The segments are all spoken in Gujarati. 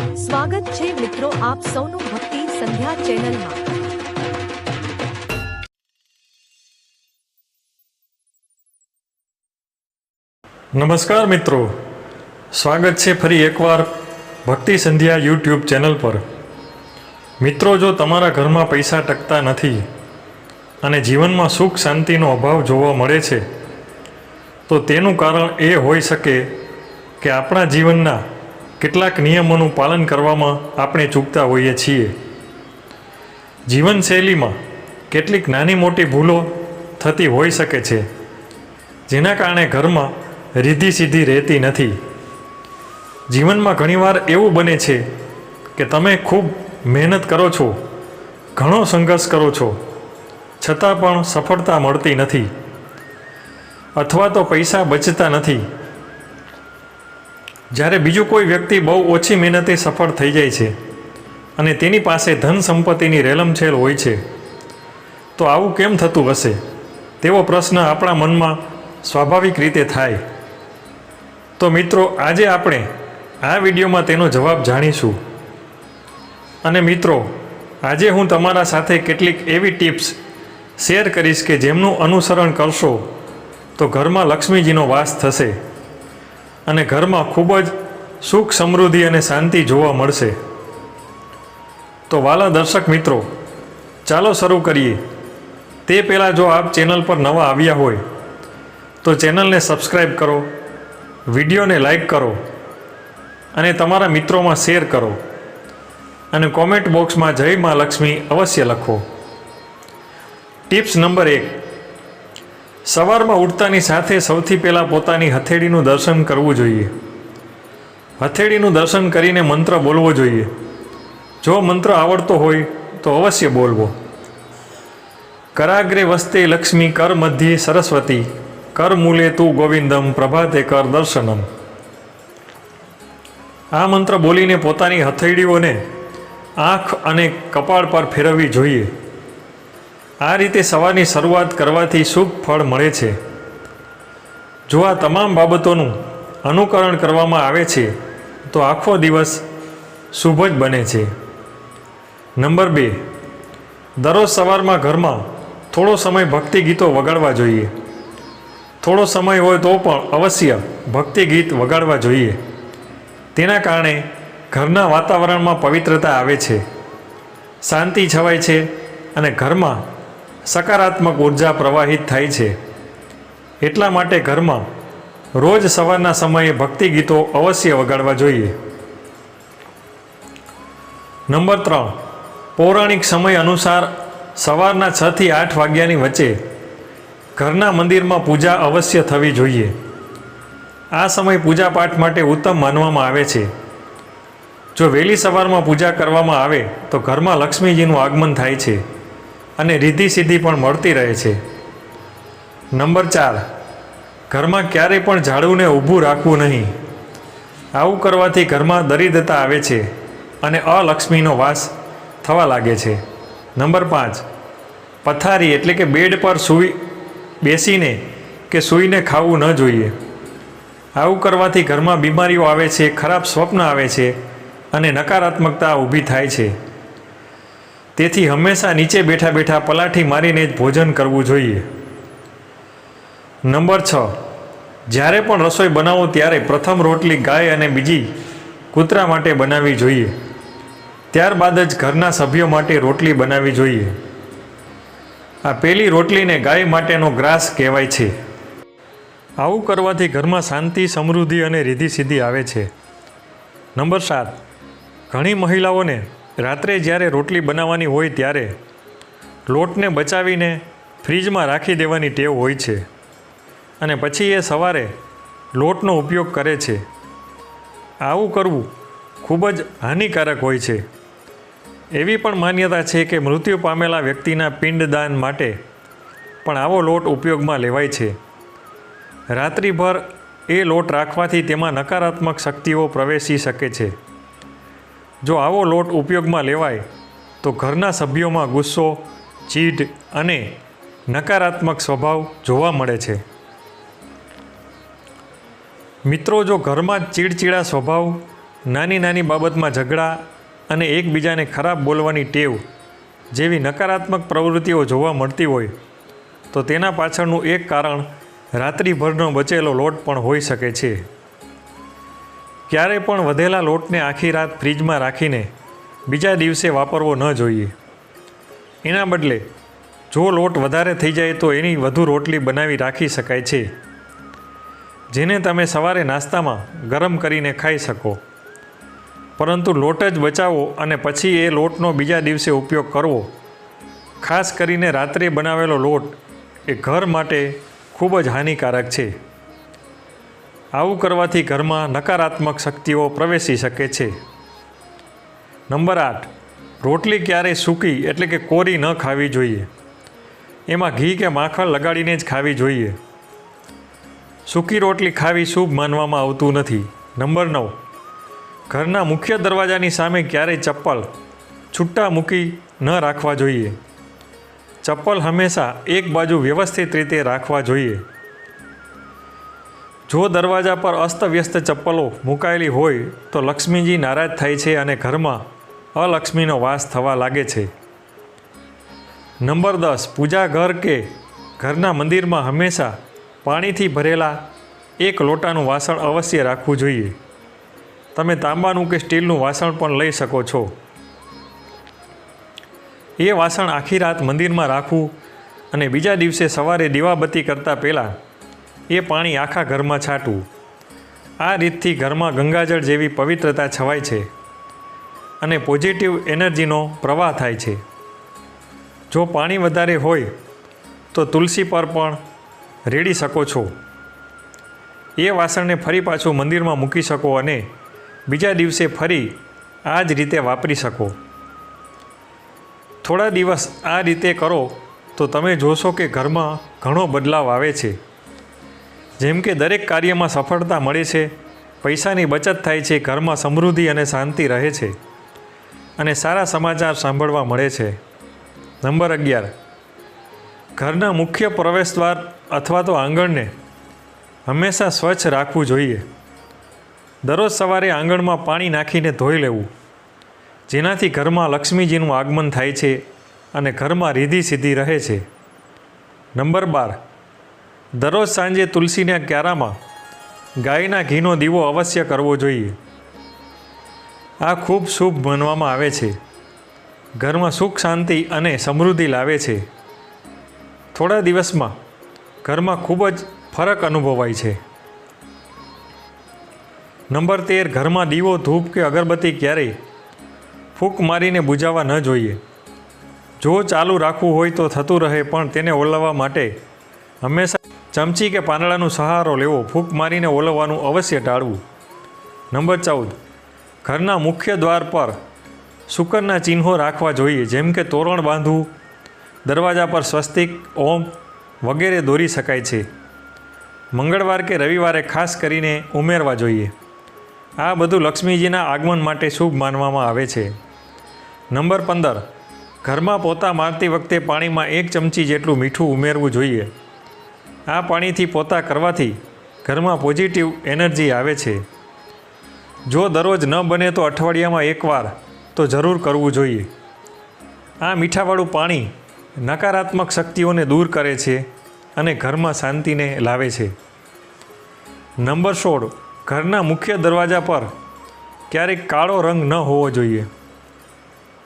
સ્વાગત છે મિત્રો આપ સૌનું ભક્તિ સંધ્યા ચેનલમાં. નમસ્કાર મિત્રો. સ્વાગત છે ફરી એકવાર ભક્તિ સંધ્યા યુટ્યુબ ચેનલ પર. મિત્રો, જો તમારા ઘરમાં પૈસા ટકતા નથી અને જીવનમાં સુખ શાંતિનો અભાવ જોવા મળે છે, તો તેનું કારણ એ હોઈ શકે કે આપણા જીવનના કેટલાક નિયમોનું પાલન કરવામાં આપણે ચૂકતા હોઈએ છીએ. જીવનશૈલીમાં કેટલીક નાની મોટી ભૂલો થતી હોઈ શકે છે, જેના કારણે ઘરમાં રીધી સીધી રહેતી નથી. જીવનમાં ઘણીવાર એવું બને છે કે તમે ખૂબ મહેનત કરો છો, ઘણો સંઘર્ષ કરો છો, છતાં પણ સફળતા મળતી નથી, અથવા તો પૈસા બચતા નથી. જ્યારે બીજું કોઈ વ્યક્તિ બહુ ઓછી મહેનતે સફળ થઈ જાય છે અને તેની પાસે ધન સંપત્તિની રેલમછેલ હોય છે, તો આવું કેમ થતું હશે? તેવો પ્રશ્ન આપણા મનમાં સ્વાભાવિક રીતે થાય. તો મિત્રો, આજે આપણે આ વિડીયોમાં તેનો જવાબ જાણીશું. અને મિત્રો, આજે હું તમારા સાથે કેટલીક એવી ટિપ્સ શેર કરીશ કે જેમનું અનુસરણ કરશો, તો ઘરમાં લક્ષ્મીજીનો વાસ થશે. અને ઘરમાં ખૂબ જ સુખ, સમૃદ્ધિ અને શાંતિ જોવા મળશે. તો વાલા દર્શક મિત્રો, ચાલો શરૂ કરીએ. તે પહેલાં જો આપ ચેનલ પર નવા આવ્યા હોય, તો ચેનલને સબસ્ક્રાઈબ કરો, વિડીયોને લાઈક કરો, અને તમારા મિત્રોમાં શેર કરો, અને કોમેન્ટ બોક્સમાં જય મા લક્ષ્મી અવશ્ય લખો. ટિપ્સ નંબર એક સવારમાં ઉઠતાની સાથે સૌથી પહેલાં પોતાની હથેળીનું દર્શન કરવું જોઈએ. હથેળીનું દર્શન કરીને મંત્ર બોલવો જોઈએ. જો મંત્ર આવડતો હોય, તો અવશ્ય બોલવો. કરાગ્રે વસ્તે લક્ષ્મી કર મધ્યે સરસ્વતી, કર મૂલે તું ગોવિંદમ, પ્રભાતે કર દર્શનમ. આ મંત્ર બોલીને પોતાની હથેળીઓને આંખ અને કપાળ પર ફેરવવી જોઈએ. આ રીતે સવારની શરૂઆત કરવાથી શુભ ફળ મળે છે. જો આ તમામ બાબતોનું અનુકરણ કરવામાં આવે છે, તો આખો દિવસ શુભ જ બને છે. નંબર બે. દરરોજ સવારમાં ઘરમાં થોડો સમય ભક્તિ ગીતો વગાડવા જોઈએ. થોડો સમય હોય તો પણ અવશ્ય ભક્તિ ગીત વગાડવા જોઈએ. તેના કારણે ઘરના વાતાવરણમાં પવિત્રતા આવે છે. શાંતિ છવાય છે અને ઘરમાં સકારાત્મક ઊર્જા પ્રવાહિત થાય છે. એટલા માટે ઘરમાં રોજ સવારના સમયે ભક્તિ ગીતો અવશ્ય વગાડવા જોઈએ. નંબર ત્રણ, પૌરાણિક સમય અનુસાર સવારના છ થી આઠ વાગ્યાની વચ્ચે ઘરના મંદિરમાં પૂજા અવશ્ય થવી જોઈએ. આ સમય પૂજાપાઠ માટે ઉત્તમ માનવામાં આવે છે. જો વહેલી સવારમાં પૂજા કરવામાં આવે તો ઘરમાં લક્ષ્મીજીનું આગમન થાય છે. અને રીધિ સિદ્ધિ પણ મળતી રહે છે. નંબર ચાર. ઘરમાં ક્યારેય પણ ઝાડુને ઊભું રાખવું નહીં. આવું કરવાથી ઘરમાં દરિદ્રતા આવે છે અને અલક્ષ્મીનો વાસ થવા લાગે છે. નંબર પાંચ. પથારી એટલે કે બેડ પર સૂઈ બેસીને કે સૂઈને ખાવું ન જોઈએ. આવું કરવાથી ઘરમાં બીમારીઓ આવે છે, ખરાબ સ્વપ્ન આવે છે અને નકારાત્મકતા ઊભી થાય છે. તેથી હંમેશા નીચે બેઠા બેઠા પલાઠી મારીને જ ભોજન કરવું જોઈએ. નંબર છ. જ્યારે પણ રસોઈ બનાવો ત્યારે પ્રથમ રોટલી ગાય અને બીજી કૂતરા માટે બનાવવી જોઈએ. ત્યારબાદ જ ઘરના સભ્યો માટે રોટલી બનાવવી જોઈએ. આ પહેલી રોટલીને ગાય માટેનો ગ્રાસ કહેવાય છે. આવું કરવાથી ઘરમાં શાંતિ, સમૃદ્ધિ અને રીધિ સીધી આવે છે. નંબર સાત. ઘણી મહિલાઓને રાત્રે જ્યારે રોટલી બનાવવાની હોય ત્યારે લોટને બચાવીને ફ્રીજમાં રાખી દેવાની ટેવ હોય છે અને પછી એ સવારે લોટનો ઉપયોગ કરે છે. આવું કરવું ખૂબ જ હાનિકારક હોય છે. એવી પણ માન્યતા છે કે મૃત્યુ પામેલા વ્યક્તિના પિંડદાન માટે પણ આવો લોટ ઉપયોગમાં લેવાય છે. રાત્રિભર એ લોટ રાખવાથી તેમાં નકારાત્મક શક્તિઓ પ્રવેશી શકે છે. જો આવો લોટ ઉપયોગમાં લેવાય, તો ઘરના સભ્યોમાં ગુસ્સો ચીડ અને નકારાત્મક સ્વભાવ જોવા મળે છે. મિત્રો, જો ઘરમાં ચીડચીડા સ્વભાવ નાની નાની બાબતમાં ઝઘડા અને એકબીજાને ખરાબ બોલવાની ટેવ જેવી નકારાત્મક પ્રવૃત્તિઓ જોવા મળતી હોય, તો તેના પાછળનું એક કારણ રાત્રિભરનો બચેલો લોટ પણ હોઈ શકે છે. ક્યારેય પણ વધેલા લોટને આખી રાત ફ્રીજમાં રાખીને બીજા દિવસે વાપરવો ન જોઈએ. એના બદલે, જો લોટ વધારે થઈ જાય તો એની વધુ રોટલી બનાવી રાખી શકાય છે, જેને તમે સવારે નાસ્તામાં ગરમ કરીને ખાઈ શકો. પરંતુ લોટ જ બચાવો અને પછી એ લોટનો બીજા દિવસે ઉપયોગ કરવો. ખાસ કરીને રાત્રે બનાવેલો લોટ એ ઘર માટે ખૂબ જ હાનિકારક છે. આવું કરવાથી ઘરમાં નકારાત્મક શક્તિઓ પ્રવેશી શકે છે. નંબર આઠ. રોટલી ક્યારેય સૂકી એટલે કે કોરી ન ખાવી જોઈએ. એમાં ઘી કે માખણ લગાડીને જ ખાવી જોઈએ. સૂકી રોટલી ખાવી શુભ માનવામાં આવતું નથી. નંબર નવ. ઘરના મુખ્ય દરવાજાની સામે ક્યારેય ચપ્પલ છૂટા મૂકી ન રાખવા જોઈએ. ચપ્પલ હંમેશા એક બાજુ વ્યવસ્થિત રીતે રાખવા જોઈએ. જો દરવાજા પર અસ્તવ્યસ્ત ચપ્પલો મુકાયેલી હોય તો લક્ષ્મીજી નારાજ થાય છે અને ઘરમાં અલક્ષ્મીનો વાસ થવા લાગે છે. નંબર દસ, પૂજા ઘર કે ઘરના મંદિરમાં હંમેશા પાણીથી ભરેલા એક લોટાનું વાસણ અવશ્ય રાખવું જોઈએ. તમે તાંબાનું કે સ્ટીલનું વાસણ પણ લઈ શકો છો. એ વાસણ આખી રાત મંદિરમાં રાખવું અને બીજા દિવસે સવારે દીવાબત્તી કરતાં પહેલાં એ પાણી આખા ઘરમાં છાંટવું. આ રીતથી ઘરમાં ગંગાજળ જેવી પવિત્રતા છવાય છે અને પોઝિટિવ એનર્જીનો પ્રવાહ થાય છે. જો પાણી વધારે હોય, તો તુલસી પર પણ રેડી શકો છો. એ વાસણને ફરી પાછું મંદિરમાં મૂકી શકો અને બીજા દિવસે ફરી આ જ રીતે વાપરી શકો. થોડા દિવસ આ રીતે કરો, તો તમે જોશો કે ઘરમાં ઘણો બદલાવ આવે છે. જેમ કે દરેક કાર્યમાં સફળતા મળે છે, પૈસાની બચત થાય છે, ઘરમાં સમૃદ્ધિ અને શાંતિ રહે છે અને સારા સમાચાર સાંભળવા મળે છે. નંબર અગિયાર. ઘરના મુખ્ય પ્રવેશદ્વાર અથવા તો આંગણને હંમેશા સ્વચ્છ રાખવું જોઈએ. દરરોજ સવારે આંગણમાં પાણી નાખીને ધોઈ લેવું. જેનાથી ઘરમાં લક્ષ્મીજીનું આગમન થાય છે અને ઘરમાં રીધી સીધી રહે છે. નંબર બાર. દરરોજ સાંજે તુલસીના ક્યારામાં ગાયના ઘીનો દીવો અવશ્ય કરવો જોઈએ. આ ખૂબ શુભ માનવામાં આવે છે. ઘરમાં સુખ, શાંતિ અને સમૃદ્ધિ લાવે છે. થોડા દિવસમાં ઘરમાં ખૂબ જ ફરક અનુભવાય છે. નંબર તેર, ઘરમાં દીવો, ધૂપ કે અગરબત્તી ક્યારેય ફૂંક મારીને બુજાવવા ન જોઈએ. જો ચાલુ રાખવું હોય તો થતું રહે પણ તેને ઓલવવા માટે હંમેશા ચમચી કે પાંદડાનો સહારો લેવો, ફૂંક મારીને ઓલવવાનું અવશ્ય ટાળવું. નંબર ચૌદ. ઘરના મુખ્ય દ્વાર પર શુકરના ચિહ્નો રાખવા જોઈએ, જેમ કે તોરણ બાંધવું, દરવાજા પર સ્વસ્તિક, ઓમ વગેરે દોરી શકાય છે. મંગળવાર કે રવિવારે ખાસ કરીને ઉમેરવા જોઈએ. આ બધું લક્ષ્મીજીના આગમન માટે શુભ માનવામાં આવે છે. નંબર પંદર. ઘરમાં પોતા મારતી વખતે પાણીમાં એક ચમચી જેટલું મીઠું ઉમેરવું જોઈએ. આ પાણીથી પોતા કરવાથી ઘરમાં પોઝિટિવ એનર્જી આવે છે. જો દરરોજ ન બને તો અઠવાડિયામાં એકવાર તો જરૂર કરવું જોઈએ. આ મીઠાવાળું પાણી નકારાત્મક શક્તિઓને દૂર કરે છે અને ઘરમાં શાંતિને લાવે છે. નંબર સોળ, ઘરના મુખ્ય દરવાજા પર ક્યારેક કાળો રંગ ન હોવો જોઈએ.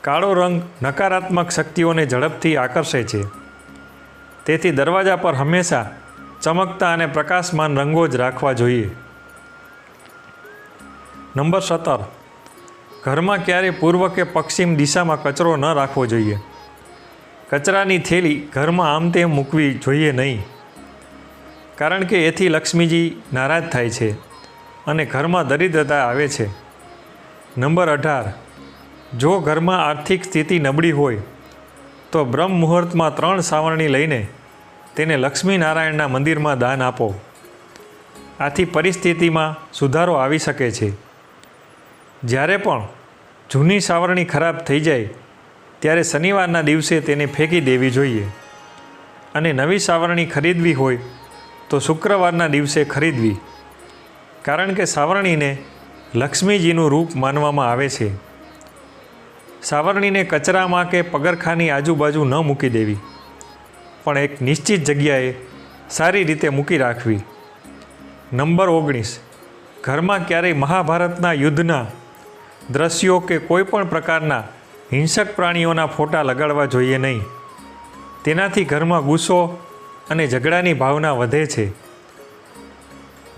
કાળો રંગ નકારાત્મક શક્તિઓને ઝડપથી આકર્ષે છે. તેથી દરવાજા પર હંમેશા ચમકતા અને પ્રકાશમાન રંગો જ રાખવા જોઈએ. નંબર સત્તર. ઘરમાં ક્યારેય પૂર્વ કે પશ્ચિમ દિશામાં કચરો ન રાખવો જોઈએ. કચરાની થેલી ઘરમાં આમ તેમ મૂકવી જોઈએ નહીં. કારણ કે એથી લક્ષ્મીજી નારાજ થાય છે અને ઘરમાં દરિદ્રતા આવે છે. નંબર અઢાર. જો ઘરમાં આર્થિક સ્થિતિ નબળી હોય, તો બ્રહ્મ મુહૂર્તમાં ત્રણ સાવરણી લઈને તેને લક્ષ્મીનારાયણના મંદિરમાં દાન આપો. આથી પરિસ્થિતિમાં સુધારો આવી શકે છે. જ્યારે પણ જૂની સાવરણી ખરાબ થઈ જાય, ત્યારે શનિવારના દિવસે તેને ફેંકી દેવી જોઈએ. અને નવી સાવરણી ખરીદવી હોય, તો શુક્રવારના દિવસે ખરીદવી. કારણ કે સાવરણીને લક્ષ્મીજીનું રૂપ માનવામાં આવે છે. સાવરણીને કચરામાં કે પગરખાની આજુબાજુ ન મૂકી દેવી. પણ એક નિશ્ચિત જગ્યાએ સારી રીતે મૂકી રાખવી. નંબર ઓગણીસ. ઘરમાં ક્યારેય મહાભારતના યુદ્ધના દ્રશ્યો કે કોઈ પણ પ્રકારના હિંસક પ્રાણીઓના ફોટા લગાડવા જોઈએ નહીં. તેનાથી ઘરમાં ગુસ્સો અને ઝઘડાની ભાવના વધે છે.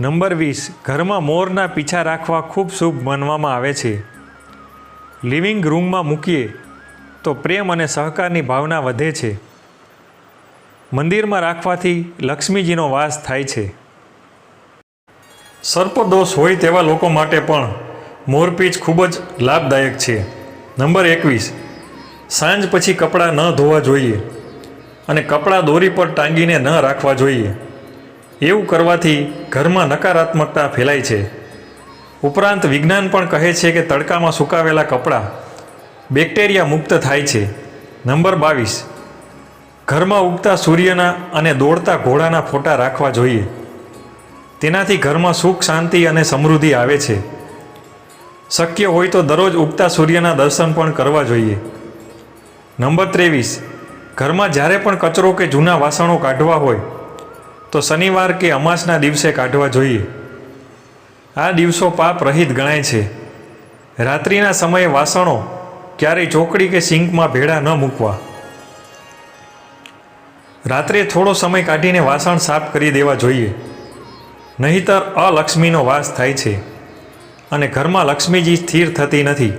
નંબર વીસ. ઘરમાં મોરના પીછા રાખવા ખૂબ શુભ માનવામાં આવે છે. લિવિંગ રૂમમાં મૂકીએ તો પ્રેમ અને સહકારની ભાવના વધે છે. મંદિરમાં રાખવાથી લક્ષ્મીજીનો વાસ થાય છે. સર્પદોષ હોય તેવા લોકો માટે પણ મોરપીચ ખૂબ જ લાભદાયક છે. નંબર એકવીસ. સાંજ પછી કપડાં ન ધોવા જોઈએ અને કપડાં દોરી પર ટાંગીને ન રાખવા જોઈએ. એવું કરવાથી ઘરમાં નકારાત્મકતા ફેલાય છે. ઉપરાંત વિજ્ઞાન પણ કહે છે કે તડકામાં સુકાવેલા કપડાં બેક્ટેરિયા મુક્ત થાય છે. નંબર બાવીસ. ઘરમાં ઉગતા સૂર્યના અને દોડતા ઘોડાના ફોટા રાખવા જોઈએ. તેનાથી ઘરમાં સુખ, શાંતિ અને સમૃદ્ધિ આવે છે. શક્ય હોય તો દરરોજ ઉગતા સૂર્યના દર્શન પણ કરવા જોઈએ. નંબર ત્રેવીસ. ઘરમાં જ્યારે પણ કચરો કે જૂના વાસણો કાઢવા હોય, તો શનિવાર કે અમાસના દિવસે કાઢવા જોઈએ. આ દિવસો પાપ રહિત ગણાય છે. રાત્રિના સમયે વાસણો ક્યારેય ચોકડી કે સિંકમાં ભેળા ન મૂકવા. રાત્રે થોડો સમય કાઢીને વાસણ સાફ કરી દેવા જોઈએ. નહીતર અલક્ષ્મીનો વાસ થાય છે અને ઘરમાં લક્ષ્મીજી સ્થિર થતી નથી.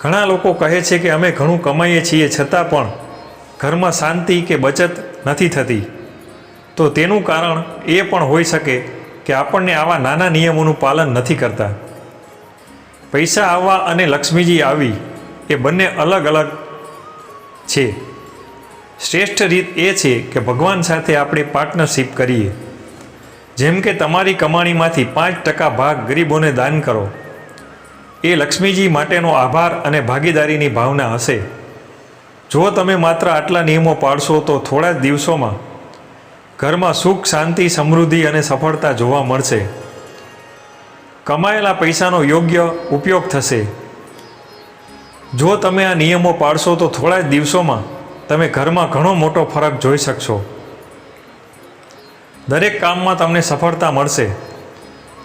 ઘણા લોકો કહે છે કે અમે ઘણું કમાઈએ છીએ છતાં પણ ઘરમાં શાંતિ કે બચત નથી થતી. તો તેનું કારણ એ પણ હોઈ શકે કે આપણને આવા નાના નિયમોનું પાલન નથી કરતા. પૈસા આવવા અને લક્ષ્મીજી આવી એ બંને અલગ અલગ છે. શ્રેષ્ઠ રીત એ છે કે ભગવાન સાથે આપણે પાર્ટનરશિપ કરીએ. જેમ કે તમારી કમાણીમાંથી પાંચ ટકા ભાગ ગરીબોને દાન કરો. એ લક્ષ્મીજી માટેનો આભાર અને ભાગીદારીની ભાવના હશે. જો તમે માત્ર આટલા નિયમો પાળશો તો થોડા જ દિવસોમાં ઘરમાં સુખ, શાંતિ, સમૃદ્ધિ અને સફળતા જોવા મળશે. કમાયેલા પૈસાનો યોગ્ય ઉપયોગ થશે. જો તમે આ નિયમો પાળશો તો થોડા જ દિવસોમાં તમે ઘરમાં ઘણો મોટો ફરક જોઈ શકશો. દરેક કામમાં તમને સફળતા મળશે.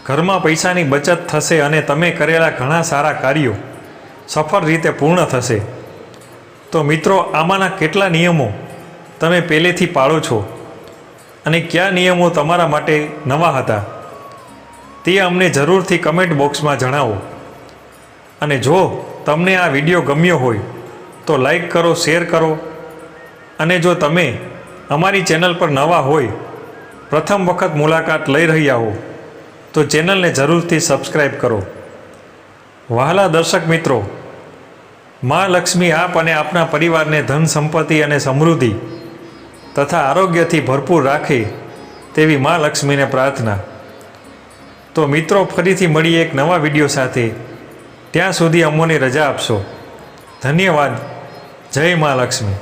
ઘરમાં પૈસાની બચત થશે અને તમે કરેલા ઘણા સારા કાર્યો સફળ રીતે પૂર્ણ થશે. તો મિત્રો, આમાંના કેટલા નિયમો તમે પહેલેથી પાળો છો? અને કયા નિયમો તમારા માટે નવા હતા? તે અમને જરૂરથી કમેન્ટ બોક્સમાં જણાવો. અને જો તમને આ વીડિયો ગમ્યો હોય, તો લાઈક કરો, શેર કરો અને જો તમે અમારી ચેનલ પર નવા હોય, પ્રથમ વખત મુલાકાત લઈ રહ્યા હો, તો ચેનલને જરૂરથી સબસ્ક્રાઈબ કરો. વહાલા દર્શક મિત્રો, મા લક્ષ્મી આપ અને આપના પરિવારને ધન સંપત્તિ અને સમૃદ્ધિ તથા આરોગ્યથી ભરપૂર રાખે તેવી મા લક્ષ્મીને પ્રાર્થના. તો મિત્રો, ફરીથી મળીએ એક નવા વીડિયો સાથે. ત્યાં સુધી અમોને રજા આપશો. ધન્યવાદ. જય મા લક્ષ્મી.